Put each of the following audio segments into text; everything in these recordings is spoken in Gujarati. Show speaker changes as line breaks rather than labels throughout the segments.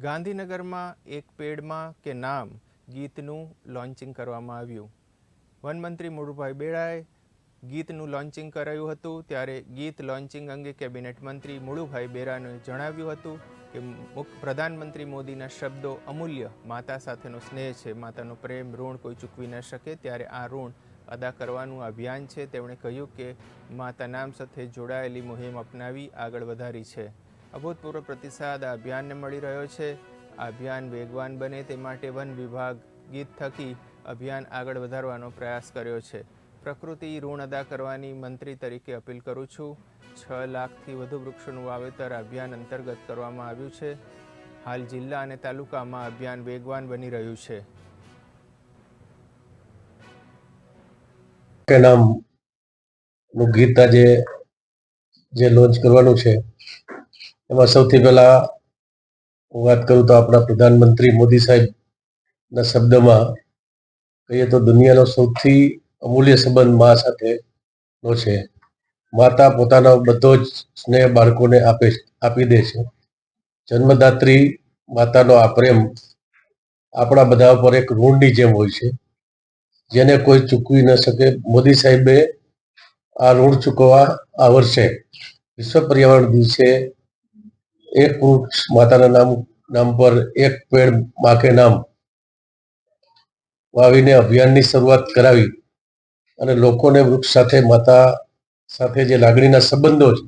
ગાંધીનગરમાં એક પેડમાં કે નામ ગીતનું લોન્ચિંગ કરવામાં આવ્યું. વનમંત્રી મુળુભાઈ બેડાએ ગીતનું લોન્ચિંગ કરાયું હતું, ત્યારે ગીત લોન્ચિંગ અંગે કેબિનેટ મંત્રી મુળુભાઈ બેરાને જણાવ્યું હતું કે મુખ, પ્રધાનમંત્રી મોદીના શબ્દો અમૂલ્ય, માતા સાથેનો સ્નેહ છે, માતાનો પ્રેમ, ઋણ કોઈ ચૂકવી ન શકે, ત્યારે આ ઋણ અદા કરવાનું અભિયાન છે. તેમણે કહ્યું કે માતા નામ સાથે જોડાયેલી મુહિમ અપનાવી આગળ વધારી છે. અભૂતપૂર્વ પ્રતિસાદ આ અભિયાનને મળી રહ્યો છે. આ અભિયાન વેગવાન બને તે માટે વન વિભાગ ગીત થકી અભિયાન આગળ વધારવાનો પ્રયાસ કર્યો છે. પ્રકૃતિ ઋણ અદા કરવાની મંત્રી તરીકે અપીલ કરું છું. છ લાખથી વધુ વૃક્ષોનું વાવેતર અભિયાન અંતર્ગત કરવામાં આવ્યું છે. હાલ જિલ્લા અને તાલુકામાં અભિયાન વેગવાન બની રહ્યું છે.
કે નામનું ગીત આજે જે લોન્ચ કરવાનું છે એમાં સૌથી પહેલા હું વાત કરું તો આપણા પ્રધાનમંત્રી મોદી સાહેબના શબ્દમાં કહીએ તો દુનિયાનો સૌથી અમૂલ્ય સંબંધ મા સાથેનો છે. માતા પોતાનો બધો જ સ્નેહ બાળકોને આપે આપી દે છે. જન્મદાત્રી માતાનો આ પ્રેમ આપણા બધા ઉપર એક ઋણની જેમ હોય છે. જેને કોઈ ચૂકવી ન શકે. મોદી સાહેબે આ ઋણ ચૂકવવા આ વર્ષે વિશ્વ પર્યાવરણ દિવસે એક વૃક્ષ માતાના નામ નામ પર એક પેડ મા કે નામ વાવીને અભિયાનની શરૂઆત કરાવી. અને લોકોને વૃક્ષ સાથે માતા સાથે જે લાગણીના સંબંધો છે,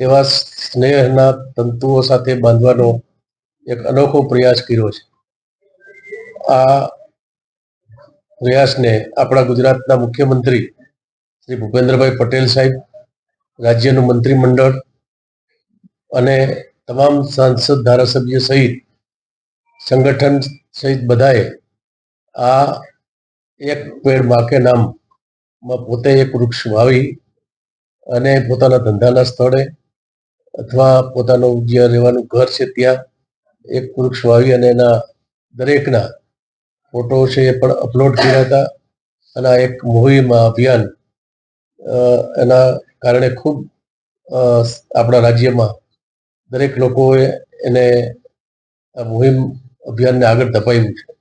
તેવા સ્નેહના તંતુઓ સાથે બાંધવાનો એક અનોખો પ્રયાસ કર્યો છે. આ પ્રયાસને આપણા ગુજરાતના મુખ્યમંત્રી શ્રી ભૂપેન્દ્રભાઈ પટેલ સાહેબ, રાજ્યનું મંત્રીમંડળ અને તમામ સાંસદ ધારાસભ્ય સહિત સંગઠન સહિત બધાએ આ એક પેડ માકે નામમાં પોતે એક વૃક્ષ વાવી અને પોતાના ધંધાના સ્થળે અથવા પોતાનું જ્યાં રહેવાનું ઘર છે ત્યાં એક વૃક્ષ વાવી અને એના દરેકના ફોટો છે એ પણ અપલોડ કર્યા હતા. અને આ એક મુહિમ અભિયાન એના કારણે ખૂબ આપણા રાજ્યમાં દરેક લોકોએ એને આ મુહિમ અભિયાનને આગળ ધપાવ્યું છે.